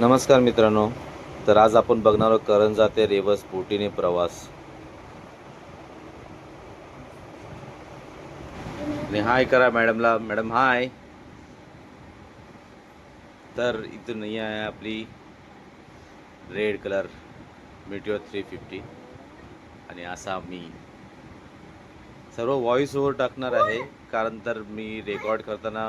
नमस्कार मित्रांनो तर आज आपण बघणार आहोत करंजा ते रेवस बोटीने प्रवास. आणि हाय करा मॅडमला मॅडम हाय. तर इथून नाही आहे आपली रेड कलर मिटिओ थ्री फिफ्टी आणि असा मी सर्व व्हॉइस ओव्हर टाकणार आहे कारण तर मी रेकॉर्ड करताना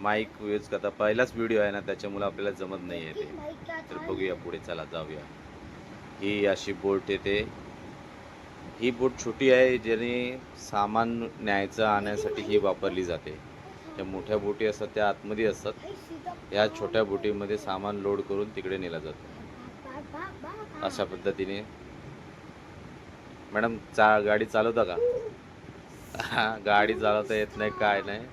माईक यूज करता. पहिलाच व्हिडिओ आहे ना त्याच्यामुळे आपल्याला जमत नाही आहे ते तर बघूया पुढे चला जाऊया. ही अशी बोट येते. ही बोट छोटी आहे ज्याने सामान न्यायचं आणण्यासाठी ही वापरली जाते. ज्या मोठ्या बोटी असतात त्या आतमध्ये असतात. या छोट्या बोटीमध्ये सामान लोड करून तिकडे नेलं जातं. अशा पद्धतीने. मॅडम चा गाडी चालवता का? गाडी चालवता येत नाही काय नाही.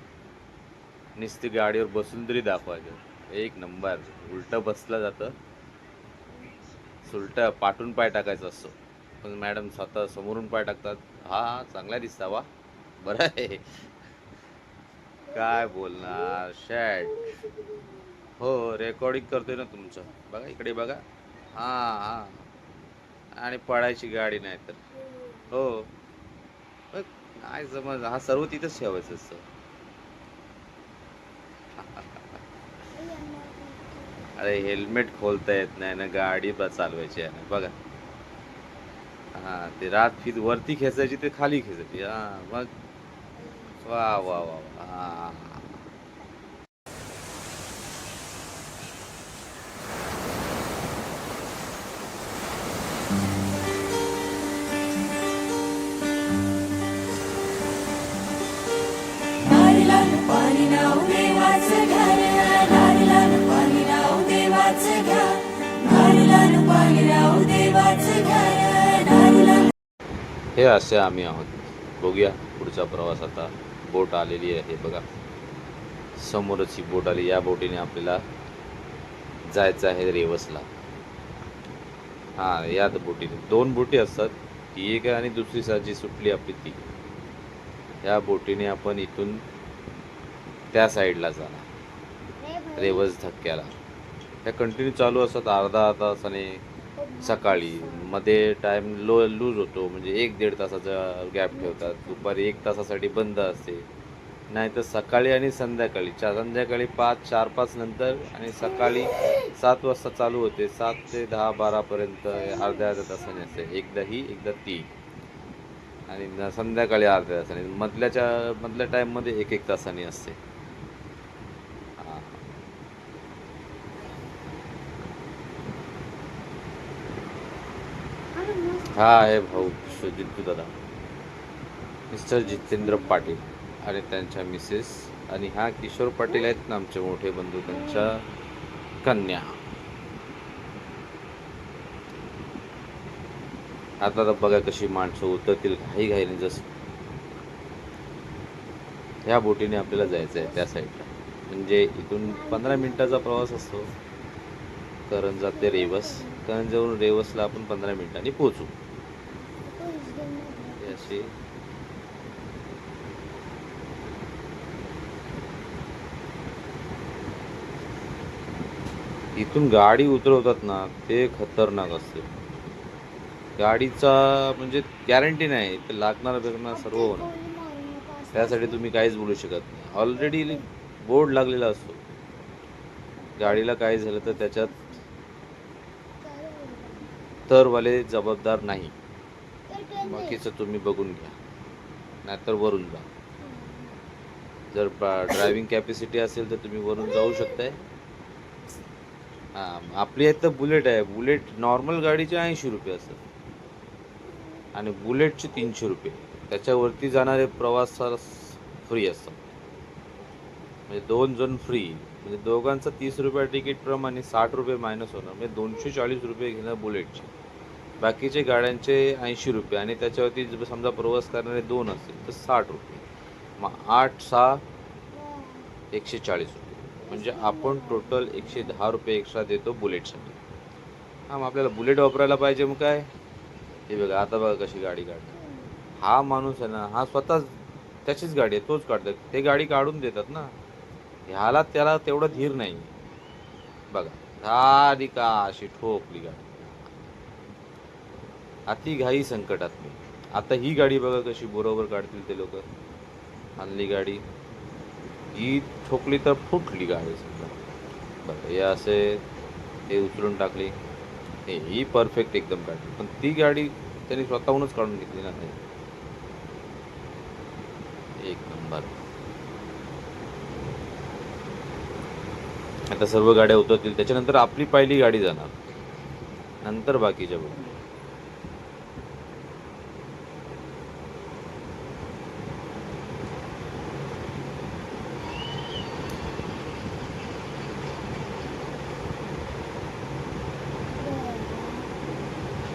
नुसती गाडीवर बसून तरी दाखवायचं. एक नंबर. उलटं बसलं जातं. सुलटं पाठून पाय टाकायचं असतो. पण मॅडम स्वतः समोरून पाय टाकतात. हा हा चांगला दिसता वा बरं आहे. काय बोलणार? शॅट हो रेकॉर्डिंग करतोय ना तुमचं. बघा इकडे बघा. हां हां. आणि पडायची गाडी नाही तर हो काय समज? हा सर्व तिथंच ठेवायचं असतं. अरे हेल्मेट खोलता येत नाही ना गाडी चालवायची आहे ना बघा. हा ते रात फिर वरती खेचायची ते खाली खेचायची. हा मग. वा वा वा हा. हे असे आम्ही आहोत. बघूया पुढचा प्रवास आता. बोट आलेली आहे बघा. समोरच ही बोट आली. या बोटीने आपल्याला जायचं आहे रेवसला. हां याच बोटीने. दोन बोटी असतात. ती एक आहे आणि दुसरी साजी सुटली आपली ती. या बोटीने आपण इथून त्या साईडला जाणार. रेवस धक्क्याला. ह्या कंटिन्यू चालू असतात. अर्धा तासाने सकाळी. मध्ये टाईम लो लूज होतो. म्हणजे एक दीड तासाचा गॅप ठेवतात. दुपारी एक तासासाठी बंद असते. नाहीतर सकाळी आणि संध्याकाळी. चा संध्याकाळी पाच चार पाच नंतर आणि सकाळी सात वाजता चालू होते. सात ते दहा बारापर्यंत अर्ध्या अर्ध्या तासाने असते. एकदा ही एकदा ती. आणि संध्याकाळी अर्ध्या तासाने. मधल्याच्या मधल्या टाईममध्ये एक एक तासाने असते. हा आहे भाऊ जितू दादा. मिस्टर जितेंद्र पाटील आणि त्यांच्या मिसेस आणि हा किशोर पाटील आहेत ना आमचे मोठे बंधू त्यांच्या कन्या. आता तर बघा कशी माणसं उतरतील घाई घाईने जसं. ह्या बोटीने आपल्याला जायचं आहे त्या साईडला म्हणजे इथून पंधरा मिनिटाचा प्रवास असतो. करंजा ते रेवस. करंजावरून रेवसला आपण पंधरा मिनिटांनी पोहोचू. असे इथून गाडी उतरवतात ना ते खतरनाक असते. गाडीचा म्हणजे गॅरंटी नाही ते लागणार बिगणार सर्व होणार त्यासाठी तुम्ही काहीच बोलू शकत नाही. ऑलरेडी बोर्ड लागलेला असतो. गाडीला काय झालं तर त्याच्यात तरवाले जबाबदार नाही. बाकीचं तुम्ही बघून घ्या. नाहीतर वरून जा. जर ड्रायव्हिंग कॅपॅसिटी असेल तर तुम्ही वरून जाऊ शकताय. हां आपली आहेत तर बुलेट आहे. बुलेट नॉर्मल गाडीचे ऐंशी रुपये असतात. आणि बुलेटचे तीनशे रुपये. त्याच्यावरती जाणारे प्रवास फ्री असतात. म्हणजे दोन जण फ्री म्हणजे दोघांचं तीस रुपये तिकीटप्रमाणे साठ रुपये मायनस होणार. म्हणजे दोनशे चाळीस रुपये घेणं बुलेटचे बाकीचे गाड्यांचे ऐंशी रुपये आणि त्याच्यावरती जर समजा प्रवास करणारे दोन असतील तर साठ रुपये. मग आठ सहा एकशे चाळीस रुपये. म्हणजे आपण टोटल एकशे दहा रुपये एक्स्ट्रा देतो बुलेटसाठी हां मग आपल्याला बुलेट वापरायला पाहिजे मग काय? हे बघा आता बघा कशी गाडी काढते हा माणूस आहे ना हा स्वतः त्याचीच गाडी आहे तोच काढतात. ते गाडी काढून देतात ना. ह्याला त्याला तेवढं धीर नाही. बघा झाली का अशी ठोकली गाडी. अति घाई संकटात मी. आता ही गाडी बघा कशी बरोबर काढतील ते लोक. आणली गाडी. ही ठोकली तर फुटली गाडी समजा. बरं हे असे हे उचलून टाकली. हे ही परफेक्ट एकदम काढली. पण ती गाडी त्यांनी स्वतःहूनच काढून घेतली ना. एक नंबर. आता सर्व गाड्या उतरतील त्याच्यानंतर आपली पहिली गाडी जाणार. नंतर बाकीच्या बघ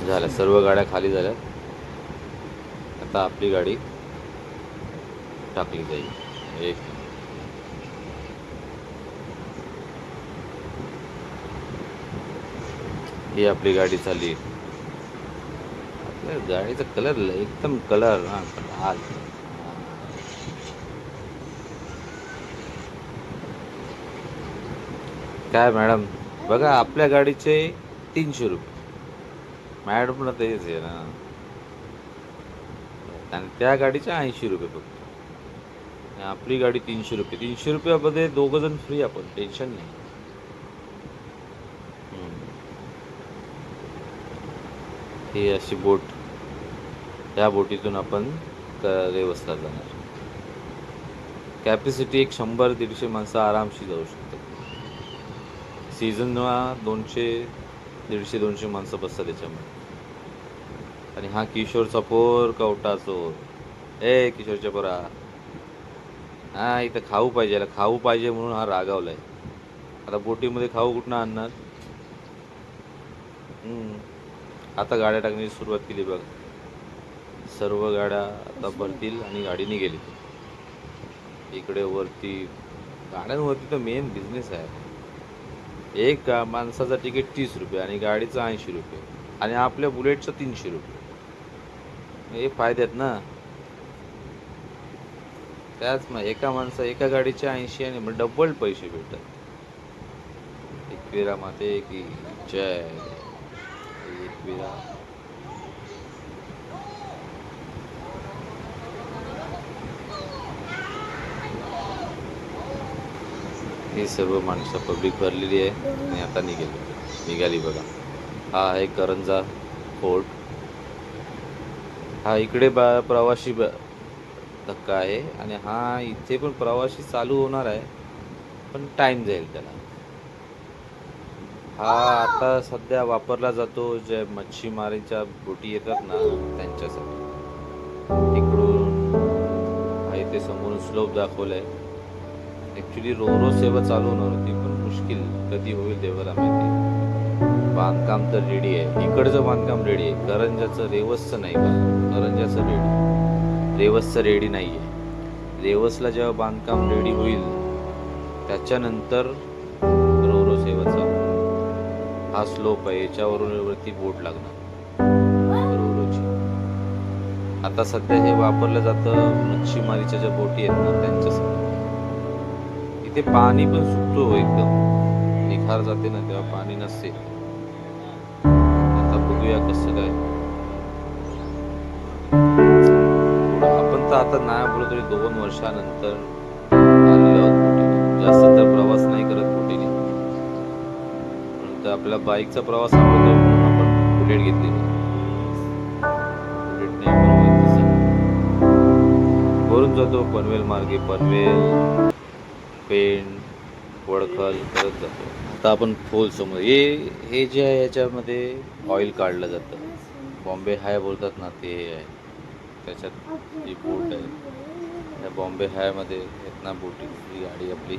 झाल्या सर्व गाड्या खाली झाल्या आता आपली गाडी टाकली जाईल. एक. ही आपली गाडी चालली. आपल्या गाडीचा कलर एकदम कलर हा काय मॅडम बघा आपल्या गाडीचे तीनशे रुपये. मॅडमला तेच आहे ना. आणि त्या गाडीचे ऐंशी रुपये फक्त. आपली गाडी तीनशे रुपये. तीनशे रुपयामध्ये दोघं जण फ्री आपण टेन्शन नाही. ही अशी बोट ह्या बोटीतून आपण क- जाणार. कॅपॅसिटी एक शंभर दीडशे माणसं आरामशी जाऊ शकतात. सीझनला दोनशे दीडशे दोनशे माणसं बसतात त्याच्यामध्ये आणि हा किशोरचा पोर कवटा चोर ए किशोरच्या पोरा. हा इथं खाऊ पाहिजे याला खाऊ पाहिजे म्हणून हा रागावलाय. आता बोटीमध्ये खाऊ कुठनं आणणार? हम्म. आता गाड्या टाकण्याची सुरुवात केली बघ. सर्व गाड्या आता भरतील आणि गाडी निघेली इकडे वरती गाड्यांवरती तर मेन बिझनेस आहे. एक माणसाचं तिकीट तीस रुपये आणि गाडीचं ऐंशी रुपये आणि आपल्या बुलेटचं तीनशे रुपये. हे फायदे आहेत ना. त्याच मग एका माणसा एका गाडीचे ऐंशी आणि मग डबल पैसे भेटतात. एकविरा माते की जय. एकविरा ही सर्व माणसं पब्लिक भरलेली आहे आणि आता निघेली. निघाली बघा. हा आहे करंजा फोर्ट. हा इकडे बा प्रवासी ब धक्का आहे आणि हा इथे पण प्रवासी चालू होणार आहे. पण टाईम जाईल त्याला. हा आता सध्या वापरला जातो जे मच्छीमारीच्या बोटी येतात ना त्यांच्यासाठी. तिकडून हा इथे समोरून स्लोप दाखवलाय. ॲक्च्युली रोरो सेवा चालू होणार होती पण मुश्किल कधी होईल देवाला माहिती बांधकाम तर रेडी आहे. इकडचं बांधकाम रेडी आहे. करंजाचं रेवसचं नाही का करंजाचं रेडी रेवसचं रेडी नाही आहे रेवसला जेव्हा बांधकाम रेडी होईल त्याच्यानंतर हा स्लोप आहे याच्यावरून वरती बोट लागणार. आता सध्या हे वापरलं जातं मच्छीमारीच्या ज्या बोटी आहेत ना त्यांच्यासाठी इथे पाणी पण सुटतो हो एकदम. निखार जाते ना तेव्हा पाणी नसते. आता बघूया कसं काय. आपण तर आता नाही बोलतो तरी दोन वर्षानंतर आलेलो जास्त तर प्रवास नाही करत. आपला बाईकचा प्रवास आवडतो म्हणून आपण बुलेट घेतलेली बुलेटने आपण जातो. वरून जातो पनवेल मार्गे पनवेल पेण वडखल करत जातो. आता आपण खोल समोर. हे हे जे आहे याच्यामध्ये ऑइल काढलं जातं. बॉम्बे हाय बोलतात ना ते हे आहे. त्याच्यात जी बोट आहे. त्या बॉम्बे हायमध्ये येत ना बोटी ही गाडी आपली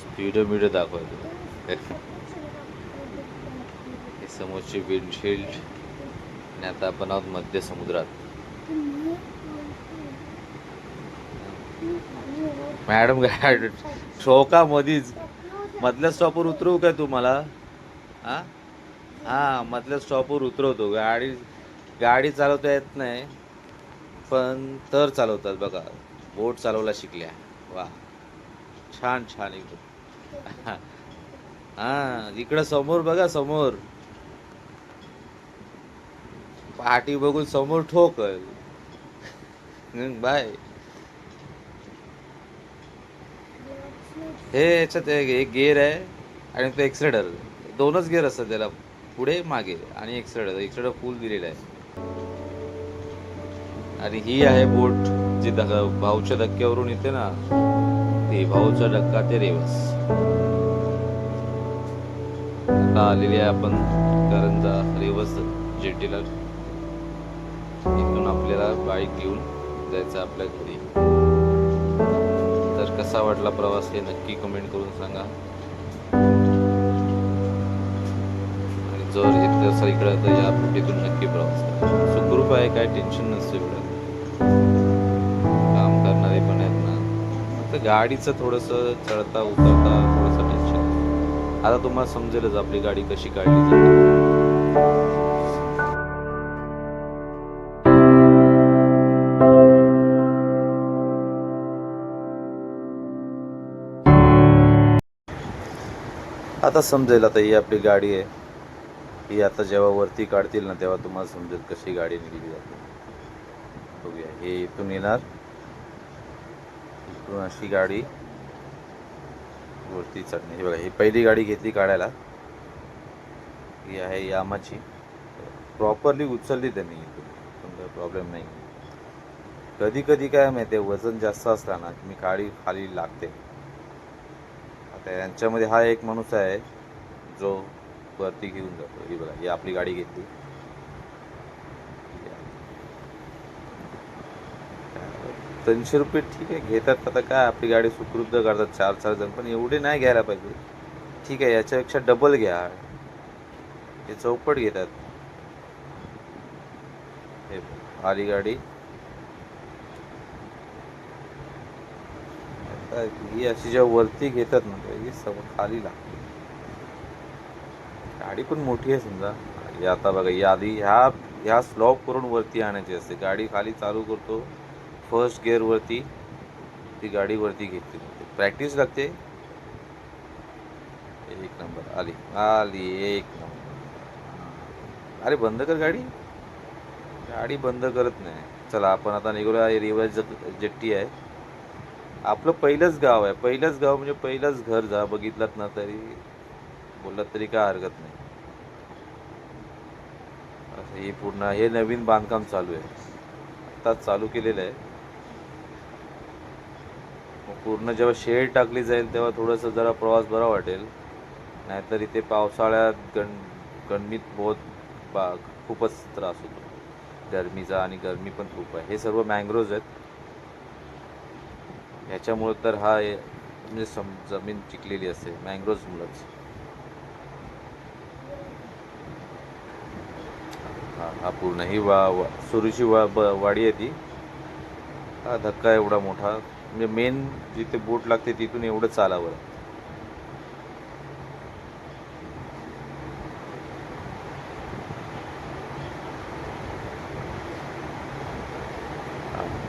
स्पीडोमीटर दाखवायची हे समोरची विंडशिल्ड आणि आता आपण आहोत मध्य समुद्रात. मॅडम काय शोका मधीच मधल्या स्टॉपवर उतरवू काय तुम्हाला हा? हा मधल्या स्टॉपवर उतरवतो. गाडी गाडी चालवता येत नाही पण तर चालवतात बघा. बोट चालवला शिकल्या. वा. छान छान एकदम हा इकडं समोर बघा समोर. पाठी बघून समोर ठोकल बाय. हे याच्यात एक एक गेअर आहे आणि तो एक्सलेटर दोनच गेअर असतात त्याला पुढे मागे आणि एक्सरेडर एक्सरेडर फुल दिलेला आहे. आणि ही आहे बोट जी भाऊच्या धक्क्यावरून येते ना ते भाऊचा धक्का ते रेवस. आता आलेली आहे आपण करंजा रेवस जेटीला इथून आपल्याला बाईक घेऊन जायचं आपल्या घरी. तर कसा वाटला प्रवास हे नक्की कमेंट करून सांगा. आणि जर येत असा इकडं तर या बोटीतून नक्की प्रवास करा. सुखरूप आहे काय टेन्शन नसतं इकडं काम करणारे पण आहेत ना. फक्त गाडीचं थोडंसं चढता उतरता थोडंसं टेन्शन आता तुम्हाला समजेलच आपली गाडी कशी काढली जाते. आता समजेल आता ही आपली गाडी आहे. ही आता जेव्हा वरती काढतील ना तेव्हा तुम्हाला समजेल कशी गाडी निघली जाते. बघूया हे इथून येणार. इथून अशी गाडी वरती चढणे. हे बघा ही पहिली गाडी घेतली काढायला. ही आहे यामाची. प्रॉपरली उचलली त्यांनी इथून. पण काही प्रॉब्लेम नाही. कधी कधी काय माहिती आहे वजन जास्त असला ना मी गाडी खाली लागते. आता यांच्यामध्ये हा एक माणूस आहे जो वरती घेऊन जातो. ही बघा ही आपली गाडी घेतली. तीनशे रुपये ठीक आहे घेतात. आता काय आपली गाडी सुखरुद्ध करतात चार चार जण पण एवढे नाही घ्यायला पाहिजे. ठीक आहे याच्यापेक्षा डबल घ्या. हे चौपट घेतात. हे आली गाडी. आता ही अशी जेव्हा वरती घेतात ना ही सव खाली लागते. गाडी पण मोठी आहे समजा. आता बघा या आधी ह्या ह्या स्लॉप करून वरती आणायची असते. गाडी खाली चालू करतो फर्स्ट गिअरवरती ती गाडी वरती घेतली प्रॅक्टिस लागते. एक नंबर आली. आली एक नंबर अरे बंद कर गाडी. गाडी बंद करत नाही. चला आपण आता निघूया रिवर्स जेट्टी आहे. आपलं पहिलंच गाव आहे. पहिलंच गाव म्हणजे पहिलंच घर जा बघितलात ना तरी बोललात तरी काय हरकत नाही. असं हे पूर्ण हे नवीन बांधकाम चालू आहे. आत्ताच चालू केलेलं आहे. मग पूर्ण जेव्हा शेड टाकली जाईल तेव्हा थोडंसं जरा प्रवास बरा वाटेल. नाहीतर इथे पावसाळ्यात गण गणमीत बहुत बा खूपच त्रास होतो. गरमीचा आणि गरमी पण खूप आहे. हे सर्व मँग्रोव्ज आहेत. ह्याच्यामुळं तर हा म्हणजे सम जमीन चिकलेली असते मँग्रोव्जमुळंच हा हा पूर्ण ही वा वा सुरूची वा ब वाडी आहे ती. हा धक्का एवढा मोठा. म्हणजे मेन जिथे बोट लागते तिथून एवढं चालावं.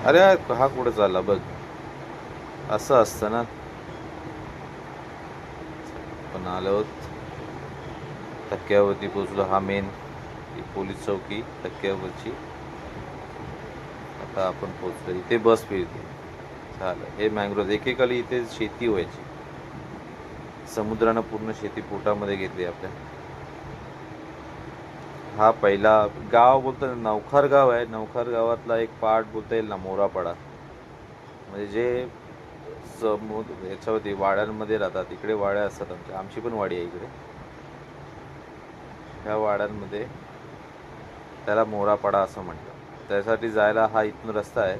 अरे हा कुठं चालला? बघ. असं असतं ना. पण आलो टक्क्यावरती पोचलो हा मेन पोलीस चौकी टक्क्यावरची. आता आपण पोचलो इथे बस फिरते. झालं. हे मँग्रोव्ह एकेकाली इथे शेती व्हायची. समुद्रानं पूर्ण शेती पोटामध्ये घेतली आपल्या. हा पहिला गाव बोलतो ना नवखार गाव आहे. नवखार गावातला एक पार्ट बोलता येईल ना मोरापाडा. म्हणजे जे समुद्र याच्यावरती वाड्यांमध्ये राहतात. इकडे वाड्या असतात आमच्या. आमची पण वाडी आहे इकडे. ह्या वाड्यांमध्ये त्याला मोरापाडा असं म्हणतात. त्यासाठी जायला हा इथून रस्ता आहे.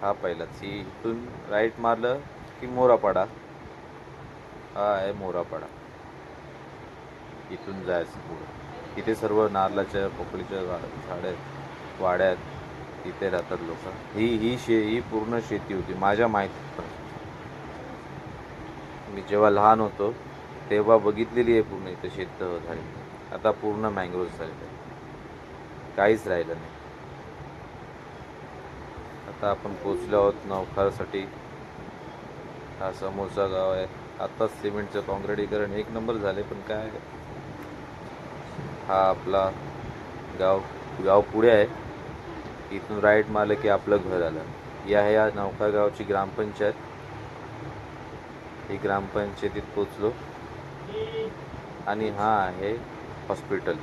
हा पहिलाच ही इथून राईट मारलं की मोरापाडा. हा आहे मोरापाडा. इथून जायचं पुढं. इथे सर्व नारळाच्या पोकळीच्या झाड झाडं आहेत. वाड्या आहेत. तिथे राहतात लोक. ही ही शे ही पूर्ण शेती होती माझ्या माहितीत मी जेव्हा लहान होतो तेव्हा बघितलेली आहे पूर्ण इथे शेत झाली. आता पूर्ण मँग्रोव्ह झालेलं आहे काहीच राहिलं नाही. आता आपण पोचलो आहोत नवखारसाठी. हा समोरचा गाव आहे. आत्ताच सिमेंटचं काँक्रिटीकरण एक नंबर झाले पण काय? हा आपला गाव गाव पुढे आहे. इथून राईट मारलं की आपलं घर आलं. या ह्या या नौका गावची ग्रामपंचायत. ही ग्रामपंचायतीत पोचलो आणि हा आहे हॉस्पिटल.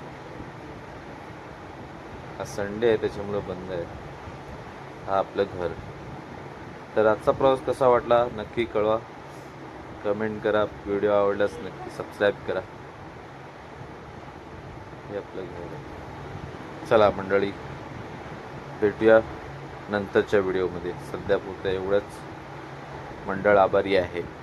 हा संडे आहे त्याच्यामुळं बंद आहे. हा आपलं घर. तर आजचा प्रवास कसा वाटला? नक्की कळवा. कमेंट करा. व्हिडिओ आवडल्यास नक्की सबस्क्राईब करा. हे आपलं घर आहे. चला मंडळी. भेटूया नंतरच्या व्हिडिओमध्ये. सध्या एवढंच. मंडळ आभारी आहे.